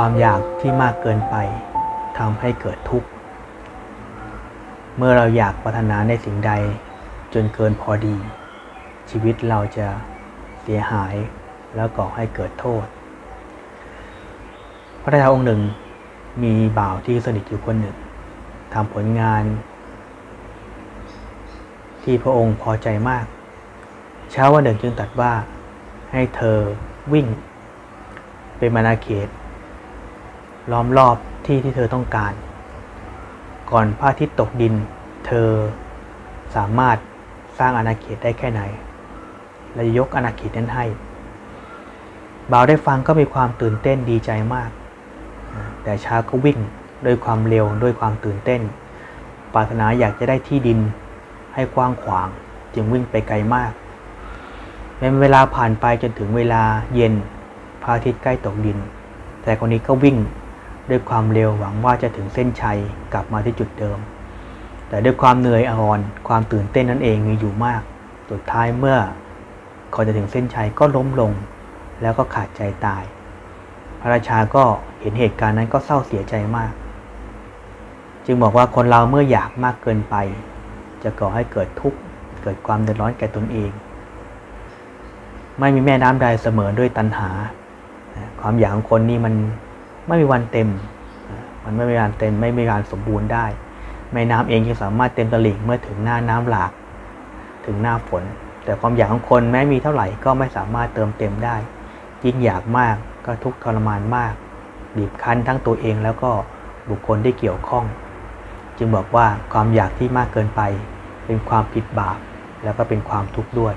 ความอยากที่มากเกินไปทำให้เกิดทุกข์ เมื่อเราอยากปรารถนาในสิ่งใดจนเกินพอดี ชีวิตเราจะเสียหายแล้วก่อให้เกิดโทษ พระราชาองค์หนึ่งมีบ่าวที่สนิทอยู่คนหนึ่งทำผลงาน ที่พระองค์พอใจมาก เช้าวันหนึ่งจึงตัดว่าให้เธอวิ่ง เป็นมานาเขต ล้อมรอบที่ที่เธอต้องการ ก่อนพระอาทิตย์ตกดิน เธอสามารถสร้างอาณาเขตได้แค่ไหน และยกอาณาเขตนั้นให้บ่าวได้ฟังก็มีความตื่นเต้นดีใจมาก แต่ช้าก็วิ่งด้วยความเร็วด้วยความตื่นเต้น ปรารถนาอยากจะได้ที่ดินให้กว้างขวาง จึงวิ่งไปไกลมากแม้เวลาผ่านไปจนถึงเวลาเย็นพระอาทิตย์ใกล้ตกดิน แต่คนนี้ก็วิ่ง ด้วยความเร็วหวังว่าจะถึงเส้นชัยกลับมาที่จุดเดิม แต่ด้วยความเหนื่อยอ่อน ความตื่นเต้นนั่นเองมีอยู่มาก สุดท้ายเมื่อก่อนจะถึงเส้นชัยก็ล้มลง แล้วก็ขาดใจตาย พระราชาก็เห็นเหตุการณ์นั้นก็เศร้าเสียใจมาก จึงบอกว่าคนเราเมื่ออยากมากเกินไป จะก่อให้เกิดทุกข์เกิดความเดือดร้อนแก่ตนเอง ไม่มีแม่น้ำใดเสมอด้วยตัณหา ความอยากของคนนี่มัน ไม่มีวันเต็ม มันไม่มีวันเต็มไม่มีวันสมบูรณ์ได้ แม่น้ำเองยังสามารถเต็มตลิ่งเมื่อถึงหน้าน้ำหลาก ถึงหน้าฝน แต่ความอยากของคนแม้มีเท่าไหร่ก็ไม่สามารถเติมเต็มได้ ยิ่งอยากมากก็ทุกข์ทรมานมาก บีบคั้นทั้งตัวเองแล้วก็บุคคลที่เกี่ยวข้อง จึงบอกว่าความอยากที่มากเกินไป เป็นความผิดบาปแล้วก็เป็นความทุกข์ด้วย